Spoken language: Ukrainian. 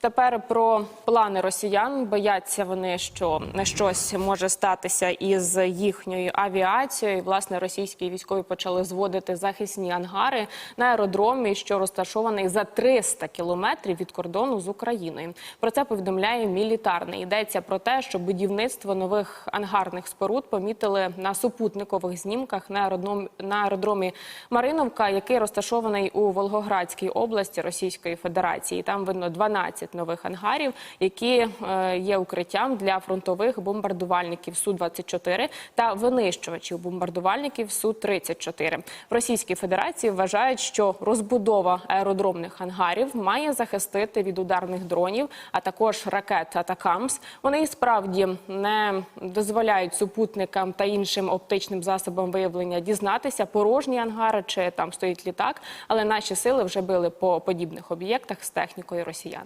Тепер про плани росіян бояться вони, що щось може статися із їхньою авіацією. Власне, російські військові почали зводити захисні ангари на аеродромі, що розташований за 300 кілометрів від кордону з Україною. Про це повідомляє мілітарний. Йдеться про те, що будівництво нових ангарних споруд помітили на супутникових знімках на аеродромі Мариновка, який розташований у Волгоградській області Російської Федерації. Там видно 12 нових ангарів, які е, є укриттям для фронтових бомбардувальників су 24 та винищувачів бомбардувальників су 34 В Російській Федерації вважають, що розбудова аеродромних ангарів має захистити від ударних дронів, а також ракет Атакамс. Вони і справді не дозволяють супутникам та іншим оптичним засобам виявлення дізнатися, порожні ангари чи там стоїть літак. Але наші сили вже били по подібних об'єктах з технікою росіян.